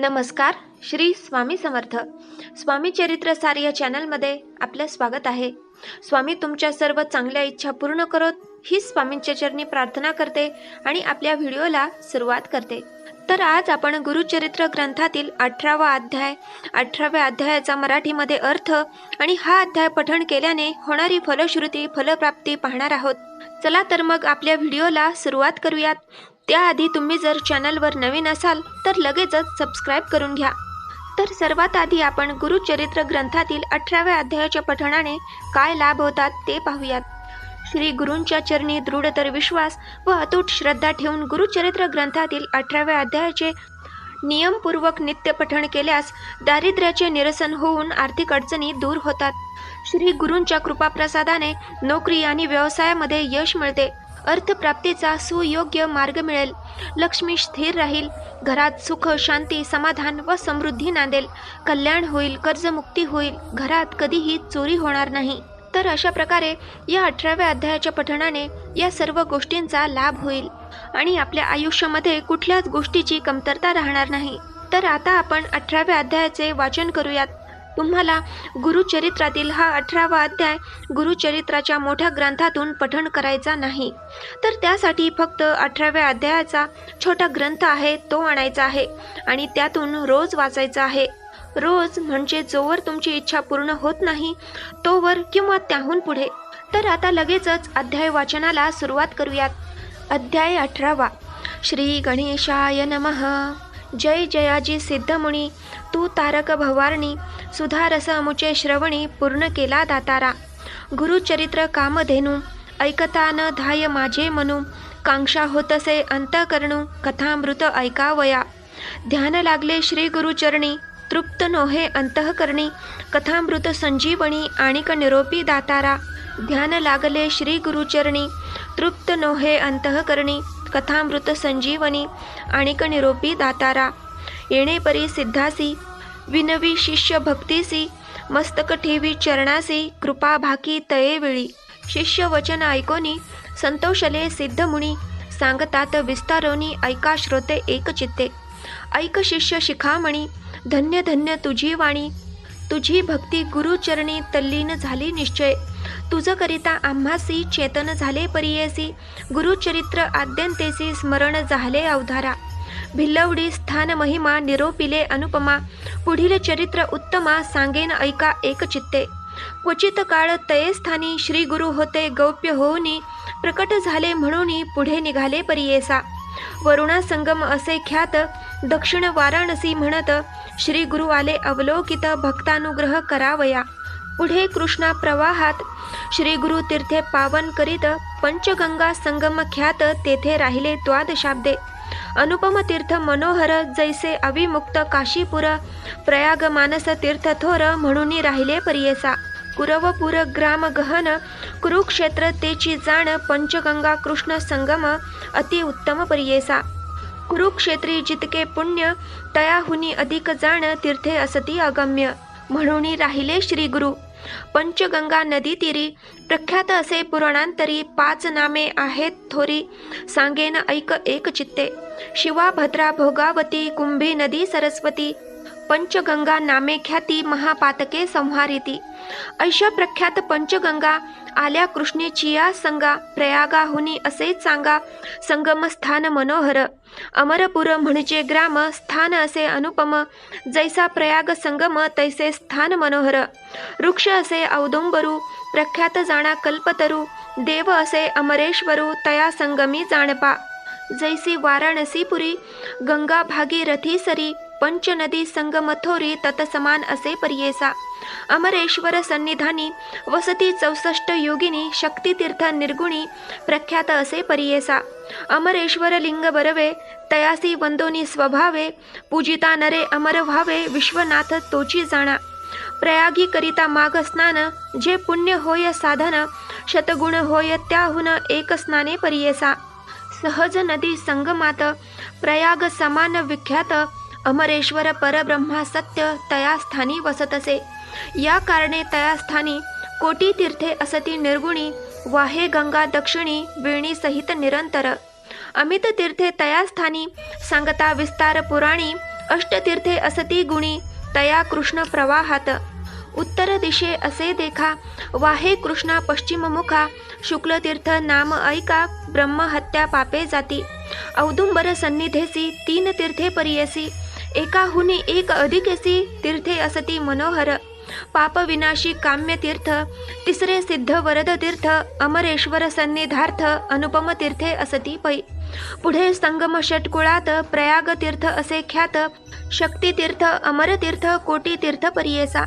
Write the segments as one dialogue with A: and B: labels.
A: नमस्कार श्री स्वामी समर्थ. स्वामी चरित्र सार या चॅनलमध्ये आपलं स्वागत आहे. स्वामी तुमच्या सर्व चांगल्या इच्छा पूर्ण करत ही स्वामींच्या चरणी प्रार्थना करते आणि आपल्या व्हिडिओला सुरुवात करते. तर आज आपण गुरुचरित्र ग्रंथातील अठरावा अध्याय अठराव्या अध्यायाचा मराठीमध्ये अर्थ आणि हा अध्याय पठण केल्याने होणारी फलश्रुती फलप्राप्ती पाहणार आहोत. चला तर मग आपल्या व्हिडिओला सुरुवात करूयात. त्याआधी तुम्ही जर चॅनलवर नवीन असाल तर लगेचच सबस्क्राईब करून घ्या. तर सर्वात आधी आपण गुरुचरित्र ग्रंथातील अठराव्या अध्यायाच्या पठणाने काय लाभ होतात ते पाहूयात. श्री गुरूंच्या चरणी दृढतर विश्वास व अतूट श्रद्धा ठेवून गुरुचरित्र ग्रंथातील अठराव्या अध्यायाचे नियमपूर्वक नित्य पठण केल्यास दारिद्र्याचे निरसन होऊन आर्थिक अडचणी दूर होतात. श्री गुरूंच्या कृपाप्रसादाने नोकरी आणि व्यवसायामध्ये यश मिळते. अर्थप्राप्तीचा सुयोग्य मार्ग मिळेल. लक्ष्मी स्थिर राहील. घरात सुख शांती समाधान व समृद्धी नांदेल. कल्याण होईल कर्जमुक्ती होईल. घरात कधीही चोरी होणार नाही. तर अशा प्रकारे या अठराव्या अध्यायाच्या पठणाने या सर्व गोष्टींचा लाभ होईल. आणि आपल्या आयुष्यामध्ये कुठल्याच गोष्टीची कमतरता राहणार नाही. तर आता आपण अठराव्या अध्यायाचे वाचन करूयात. तुम्हाला गुरुचरित्रातील हा अठरावा अध्याय गुरुचरित्राच्या मोठ्या ग्रंथातून पठण करायचा नाही. तर त्यासाठी फक्त अठराव्या अध्यायाचा छोटा ग्रंथ आहे तो आणायचा आहे आणि त्यातून रोज वाचायचा आहे. रोज म्हणजे जोवर तुमची इच्छा पूर्ण होत नाही तोवर किंवा त्याहून पुढे. तर आता लगेचच अध्याय वाचनाला सुरुवात करूयात. अध्याय अठरावा. श्री गणेशाय नमः. जय जयाजी सिद्धमुनी तू तारक भवारणी सुधारस अमुचे श्रवणी पूर्ण केला दातारा. गुरुचरित्र कामधेनू ऐकता न धाय माझे मनू कांक्षा होतसे अंतकरणू कथामृत ऐकावया. ध्यान लागले श्री गुरुचरणी तृप्त नोहे अंतःकरणी कथामृत संजीवणी आणिक निरोपी दातारा. ध्यान लागले श्री गुरुचरणी तृप्त नोहे अंतःकरणी कथामृत संजीवनी आणिक निरोपी दातारा. येणेपरी सिद्धासी विनवी शिष्य भक्तीसी मस्तक ठेवी चरणासी कृपा भाकी तयेवेळी शिष्य वचन ऐकोनी संतोषले सिद्धमुनी सांगतात विस्तारोनी ऐका श्रोते एकचित्ते ऐक शिष्य शिखामणी धन्य धन्य तुझी वाणी. तुझी भक्ती गुरुचरणी तल्लीन झाली निश्चय. तुझकरिता आम्हासी चेतन झाले परियेसी. गुरुचरित्र आद्यंतेसी स्मरण झाले अवधारा. भिल्लवडी स्थान महिमा निरोपिले अनुपमा. पुढील चरित्र उत्तमा सांगेन ऐका एकचित्ते. क्वचित काळ तये स्थानी श्री गुरु होते गौप्य होऊनी. प्रकट झाले म्हणून पुढे निघाले परियेसा. वरुणा संगम असे ख्यात. दक्षिण वाराणसी म्हणत. श्री गुरु आले अवलोकित भक्तानुग्रह करावया. पुढे कृष्णा प्रवाहात श्री गुरु तीर्थे पावन करीत पंचगंगा संगम ख्यात तेथे राहिले द्वादशाब्दे. अनुपम तीर्थ मनोहर जैसे अविमुक्त काशीपुर प्रयाग मानस तीर्थ थोर म्हणून राहिले परियेसा. कुरवपुर ग्राम गहन कुरुक्षेत्र तेची जाण पंचगंगा कृष्ण संगम अति उत्तम परियेसा. कुरुक्षेत्री जितके पुण्य तयाहुनी अधिक जाण तीर्थे असती अगम्य म्हणून राहिले श्री गुरु. पंचगंगा नदी तीरी प्रख्यात असे पुराणांतरी पाच नामे आहेत थोरी. सांगेन ऐक एक चित्ते. शिवा भद्रा भोगावती कुंभी नदी सरस्वती पंचगंगा नामे ख्याती महापातके संहारिती. ऐशा प्रख्यात पंचगंगा आल्या कृष्णेची या संगा प्रयागाहुनी असे सांगा संगमस्थान मनोहर. अमरपुर म्हणजे ग्राम स्थान असे अनुपम जैसा प्रयाग संगम तैसे स्थान मनोहर. वृक्ष असे औदुंबरू प्रख्यात जाणा कल्पतरू देव असे अमरेश्वरू तया संगमी जाणपा. जैसी वाराणसीपुरी गंगा भागीरथी सरी पंचनदी संगमथोरी ततसमान असे पर्येसा. अमरेश्वर सन्निधानी वसती चौसष्ट योगिनी शक्तितीर्थ निर्गुणी प्रख्यात असे परियेसा. अमरेश्वर लिंग बरवे तयासी वंदोनी स्वभावे पूजिता नरे अमर व्हावे विश्वनाथ तोची जाणा. प्रयागी करिता माग स्नान जे पुण्य होय साधन शतगुण होय त्याहून एक स्नाने परियेसा. सहज नदी संगमात प्रयाग समान विख्यात अमरेश्वर परब्रह्मा सत्य तया स्थानी वसतसे. या कारणे तया स्थानी कोटी तीर्थे असती निर्गुणी वाहे गंगा दक्षिणी वेणी सहित निरंतर. अमित तीर्थे तया स्थानी सांगता विस्तार पुराणी अष्टतीर्थे असती गुणी तया कृष्ण प्रवाहात. उत्तर दिशे असे देखा वाहे कृष्णा पश्चिममुखा शुक्लतीर्थ नाम ऐका ब्रह्महत्या पापे जाती. औदुंबर सन्निधेसी तीन तीर्थे परियसी एकाहुनी एक अधिकेसी तीर्थे असती मनोहर. पापविनाशी काम्यतीर्थ काम्य तीर्थ तिसरे सिद्ध वरद तीर्थ अमरेश्वर सन्निधार्थ अनुपम तीर्थे असती पै. पुढे संगम षटकुळात प्रयाग तीर्थ असे ख्यात शक्ती तीर्थ अमर तीर्थ कोटी तीर्थ परियेसा.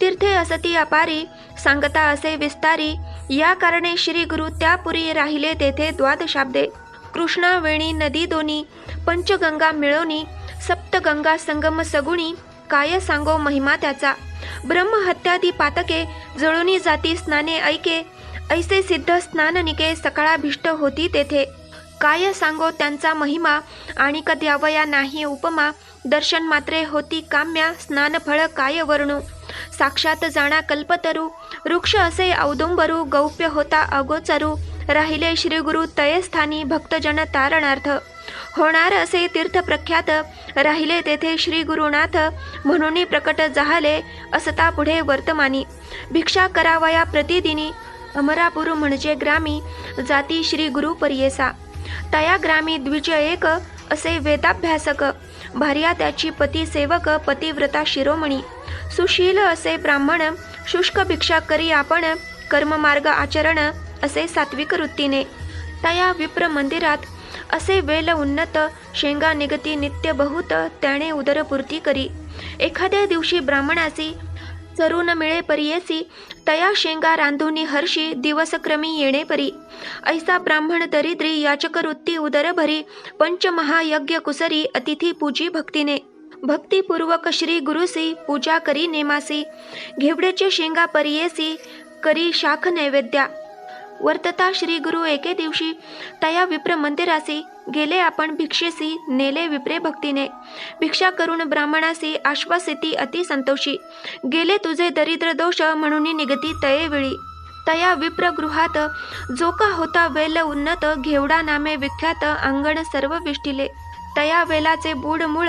A: तीर्थे असती अपारी सांगता असे विस्तारी या कारणे श्री गुरु त्यापुरी राहिले तेथे द्वादशाब्दे. कृष्णा वेणी नदी दोनी पंचगंगा मिळवणी सप्तगंगा संगम सगुणी काय सांगो महिमा त्याचा. ब्रह्महत्यादी पातके जळुनी जाती स्नाने ऐके ऐसे सिद्ध स्नाननिके सकाळाभिष्ट होती तेथे. काय सांगो त्यांचा महिमा आणि द्यावया नाही उपमा दर्शन मात्रे होती काम्या स्नानफळ काय वर्णू. साक्षात जाणा कल्पतरू वृक्ष असे औदुंबरू गौप्य होता अगोचरू राहिले श्रीगुरु तयस्थानी भक्तजन तारणार्थ. होणार असे तीर्थ प्रख्यात राहिले तेथे श्री गुरुनाथ म्हणून प्रकट जाहले असता पुढे वर्तमानी. भिक्षा करावया प्रतिदिनी अमरापुर म्हणजे ग्रामी जाती श्री गुरु परियेसा. तया ग्रामी द्विज एक असे वेदाभ्यासक. भार्या त्याची पती सेवक पतिव्रता शिरोमणी. सुशील असे ब्राह्मण शुष्क भिक्षा करी आपण कर्ममार्ग आचरण असे सात्विक वृत्तीने. तया विप्र मंदिरात असे वेल उन्नत शेंगा निगती नित्य बहुत त्याने उदरपूर्ती करी. एखाद्या दिवशी ब्राह्मणासी चरून मिळे परियेसी तया शेंगा रांधुनी हर्षी दिवसक्रमी येणे परी. ऐसा ब्राह्मण दरिद्री याचकवृत्ती उदर भरी पंचमहायज्ञ कुसरी अतिथी पूजी भक्तीने. भक्तिपूर्वक श्री गुरुसी पूजा करी नेमासी. घेवड्याचे शेंगा परियेसी करी शाख नैवेद्या. वर्तता श्री गुरु एके दिवशी तया विप्र मंदिरासी गेले आपण भिक्षेसी नेले विप्रे भक्तीने. भिक्षा करून ब्राह्मणासी आश्वासिती अति संतोषी. गेले तुझे दरिद्र दोष म्हणून निगती तये वेळी. तया विप्रगृहात जो का होता वेल उन्नत घेवडा नामे विख्यात अंगण सर्व विष्टिले. तया वेलाचे बूड मूळ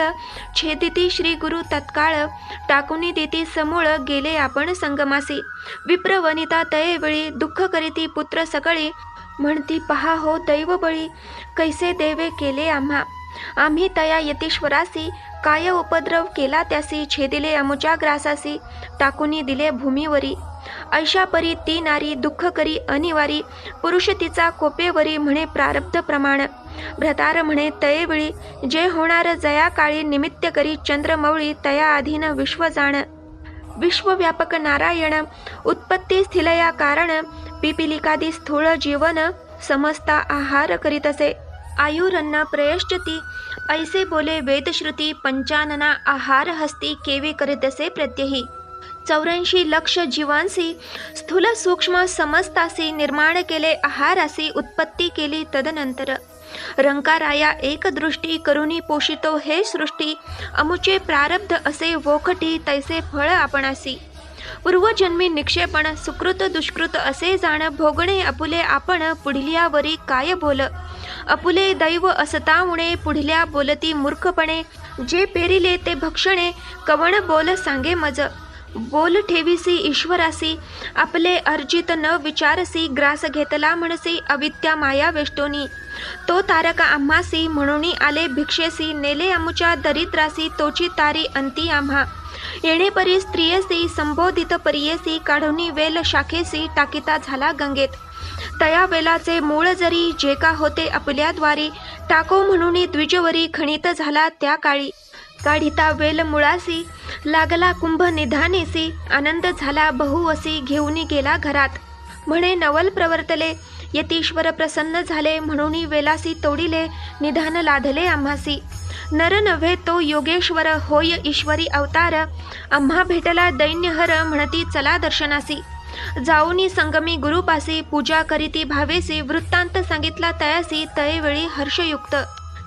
A: छेदिती श्री गुरु तत्काळ. टाकुनी देती समूळ गेले आपण संगमासी. विप्र वनिता तये वेळी दुःख करीती पुत्र सकळी. म्हणती पहा हो दैव बळी कैसे देवे केले आम्हा? आम्ही तया यतीश्वरासी काय उपद्रव केला त्यासी छेदिले अमुच्या ग्रासासी टाकुनी दिले भूमीवरी. अशा परी ती नारी दुःख करी अनिवारी पुरुष तिचा कोपेवरी म्हणे प्रारब्ध प्रमाण. भ्रतार म्हणे तयेवेळी जे होणार जया काळी निमित्त करी चंद्रमौळी तया अधीन विश्व जाण. विश्वव्यापक नारायण उत्पत्ती स्थिलया कारण पिपिलिकादी स्थूळ जीवन समजता आहार करीत असे आयुरन्ना प्रयश्चती ऐसे बोले वेदश्रुती पंचानना आहार हस्ती केवी करीतसे प्रत्यही. चौऱ्याऐंशी लक्ष जीवांसी स्थूल सूक्ष्म समस्तासी निर्माण केले आहारासी उत्पत्ती केली तदनंतर. रंकाराया एकदृष्टी करुणी पोषितो हे सृष्टी अमुचे प्रारब्ध असे वोखटी तैसे फळ आपणासी. पूर्वजन्मी निक्षेपण सुकृत दुष्कृत असे जाण भोगणे अपुले आपण पुढल्यावरी काय बोल? अपुले दैव असतामुळे पुढल्या बोलती मूर्खपणे जे पेरिले ते भक्षणे कवण बोल सांगे मज? बोल ठेविसी ईश्वरासी आपले अर्जित न विचारसी ग्रास घेतला म्हणसी अविद्या माया वेष्टोनी. तो तारक आम्हासी म्हणून आले भिक्षेसी नेले अमुच्या दरिद्रासी तोची तारी अंती आम्हा. येणेपरी स्त्रियसी संबोधित परियेसी काढुनी वेल शाखेसी टाकिता झाला गंगेत. तया वेलाचे मूळ जरी जे का होते आपल्याद्वारी टाको म्हणून द्विजवरी खणित झाला त्या काळी. काढिता वेल मुळासी लागला कुंभ निधानेसी आनंद झाला बहु असी घेऊनी गेला घरात. म्हणे नवल प्रवर्तले यतीश्वर प्रसन्न झाले म्हणून वेलासी तोडिले निधान लाधले आम्हासी. नर नव्हे तो योगेश्वर होय ईश्वरी अवतार आम्हा भेटला दैन्यहर म्हणती चला दर्शनासी. जाऊनी संगमी गुरुपासी पूजा करीती भावेसी वृत्तांत सांगितला तयासी तयवेळी हर्षयुक्त.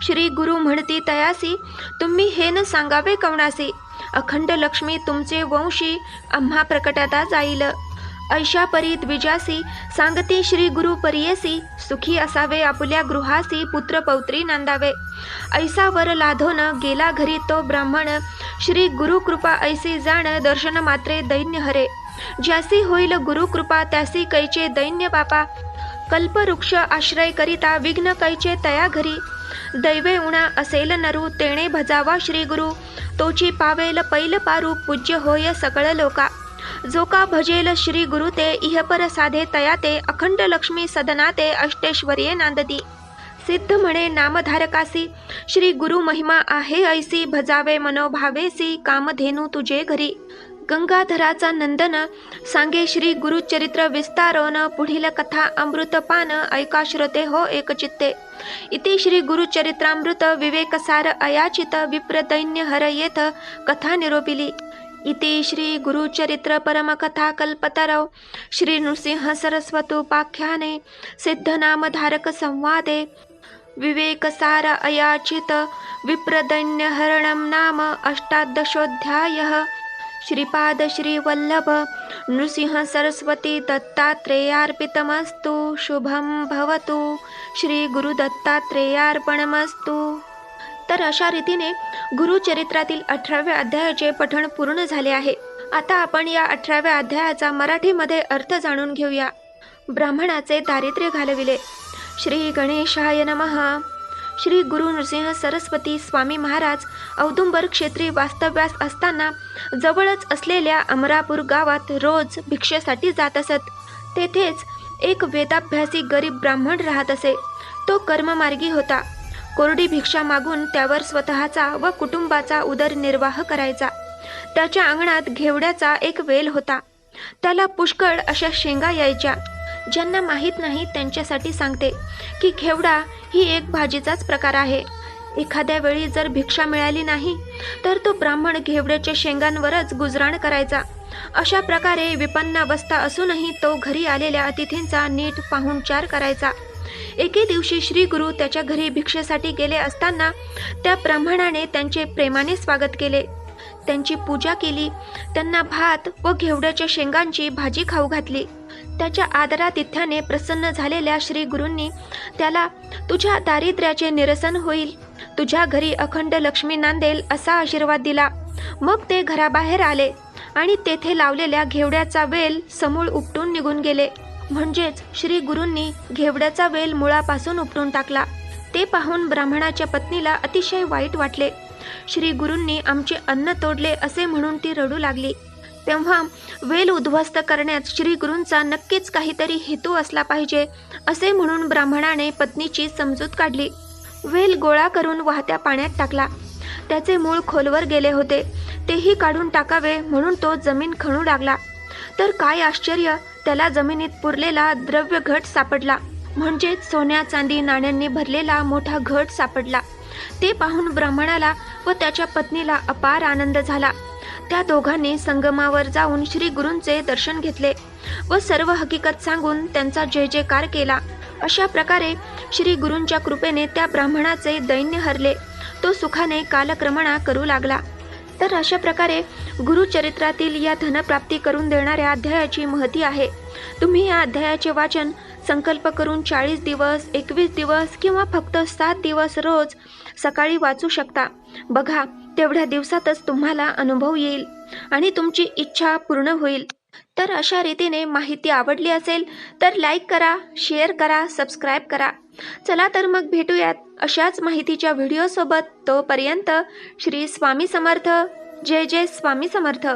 A: श्री गुरु म्हणती तयासी तुम्ही हे न सांगावे कवणासी? अखंड लक्ष्मी तुमचे वंशी आम्हा प्रकटता जाईल. ऐशा परी द्विजासी सांगती श्री गुरु परियसी सुखी असावे आपुल्या गृहासी पुत्र पौत्री नांदावे. ऐसा वर लाधोन गेला घरी तो ब्राह्मण श्री गुरु कृपा ऐसी जाण दर्शन मात्रे दैन्य हरे. ज्यासी होईल गुरु कृपा त्यासी कैचे दैन्य बापा. कल्पवृक्ष आश्रय करिता विघ्न कैचे तया घरी. दैवे उणा असेल नरू तेणे भजावा श्री गुरु तोची पावेल पैल पारू पूज्य होय सकळ लोका जो का भजेल श्री गुरु ते इहपर साधे तया ते अखंड लक्ष्मी सदना ते अष्टेश्वर्ये नांदती सिद्ध म्हणे नामधारकासी. श्री गुरु महिमा आहे ऐसी भजावे मनोभावेसी कामधेनू तुझे घरी. गंगाधराचा नंदन सांगे श्री गुरुचरित्र विस्तारोन पुढील कथा अमृतपान ऐका श्रोते हो एकचित्ते. इति श्री गुरुचरित्रामृत विवेकसार अयाचित विप्रदैन्य हर येथ कथा निरोपिली. इति श्री गुरुचरित्र परमकथा कल्पतरौ श्री नृसिंह सरस्वतोपाख्याने सिद्धनामधारक संवादे विवेकसार अयाचित विप्रदन्यहरणं नाम अष्टादशोऽध्यायः। श्रीपाद श्रीवल्लभ नृसिंह सरस्वती दत्तात्रेयार्पितमस्तु शुभं भवतु। श्री गुरुदत्तात्रेयार्पणमस्तु तर अशा रीतीने गुरुचरित्रातील अठराव्या अध्यायाचे पठण पूर्ण झाले आहे. आता आपण या अठराव्या अध्यायाचा मराठीमध्ये अर्थ जाणून घेऊया. ब्राह्मणाचे दारिद्र्य घालविले. श्री गणेशाय नमः. श्री गुरु नृसिंह सरस्वती स्वामी महाराज औदुंबर क्षेत्री वास्तव्यास असताना जवळच असलेल्या अमरापूर गावात रोज भिक्षेसाठी जात असत. तेथेच एक वेदाभ्यासी गरीब ब्राह्मण राहत असे. तो कर्ममार्गी होता. कोरडी भिक्षा मागून त्यावर स्वतःचा व कुटुंबाचा उदरनिर्वाह करायचा. त्याच्या अंगणात घेवड्याचा एक वेल होता. त्याला पुष्कळ अशा शेंगा यायच्या. ज्यांना माहीत नाही त्यांच्यासाठी सांगते की घेवडा ही एक भाजीचाच प्रकार आहे. एखाद्या वेळी जर भिक्षा मिळाली नाही तर तो ब्राह्मण घेवड्याच्या शेंगांवरच गुजराण करायचा. अशा प्रकारे विपन्न अवस्था असूनही तो घरी आलेल्या अतिथींचा नीट पाहुणचार करायचा. एके दिवशी श्री गुरु त्याच्या घरी भिक्षेसाठी गेले असताना त्या ब्राह्मणाने त्यांचे प्रेमाने स्वागत केले. त्यांची पूजा केली त्यांना भात व घेवड्याच्या शेंगांची भाजी खाऊ घातली. त्याच्या आदरातिथ्याने प्रसन्न झालेल्या श्री गुरूंनी त्याला तुझ्या दारिद्र्याचे निरसन होईल. तुझ्या घरी अखंड लक्ष्मी नांदेल असा आशीर्वाद दिला. मग ते घराबाहेर आले आणि तेथे लावलेल्या घेवड्याचा वेल समूळ उपटून निघून गेले. म्हणजेच श्री गुरूंनी घेवड्याचा वेल मुळापासून उपटून टाकला. ते पाहून ब्राह्मणाच्या पत्नीला अतिशय वाईट वाटले. श्री गुरूंनी आमचे अन्न तोडले असे म्हणून ती रडू लागली. तेव्हा वेल उद्ध्वस्त करण्यात श्री गुरूंचा नक्कीच काहीतरी हेतू असला पाहिजे असे म्हणून ब्राह्मणाने पत्नीची समजूत काढली. वेल गोळा करून वाहत्या पाण्यात टाकला. त्याचे मूळ खोलवर गेले होते. तेही काढून टाकावे म्हणून तो जमीन खणू लागला. तर काय आश्चर्य त्याला जमिनीत पुरलेला द्रव्य घट सापडला. म्हणजेच सोन्या चांदी नाण्यांनी भरलेला मोठा घट सापडला. ते पाहून ब्राह्मणाला व त्याच्या पत्नीला अपार आनंद झाला. त्या दोघांनी संगमावर जाऊन श्री गुरूंचे दर्शन घेतले व सर्व हकीकत सांगून त्यांचा जय जयकार केला. अशा प्रकारे श्री गुरूंच्या कृपेने त्या ब्राह्मणाचे दैन्य हरले. तो सुखाने कालक्रमणा करू लागला. तर अशा प्रकारे गुरुचरित्रातील या धनप्राप्ती करून देणाऱ्या अध्यायाची महती आहे. तुम्ही या अध्यायाचे वाचन संकल्प करून चाळीस दिवस एकवीस दिवस किंवा फक्त सात दिवस रोज सकाळी वाचू शकता. बघा तेवढ्या दिवसातच तुम्हाला अनुभव येईल आणि तुमची इच्छा पूर्ण होईल. तर अशा रीतीने माहिती आवडली असेल तर लाईक करा शेअर करा सबस्क्राईब करा. चला तर मग भेटूयात अशाच माहितीच्या व्हिडिओसोबत तोपर्यंत श्री स्वामी समर्थ. जय जय स्वामी समर्थ.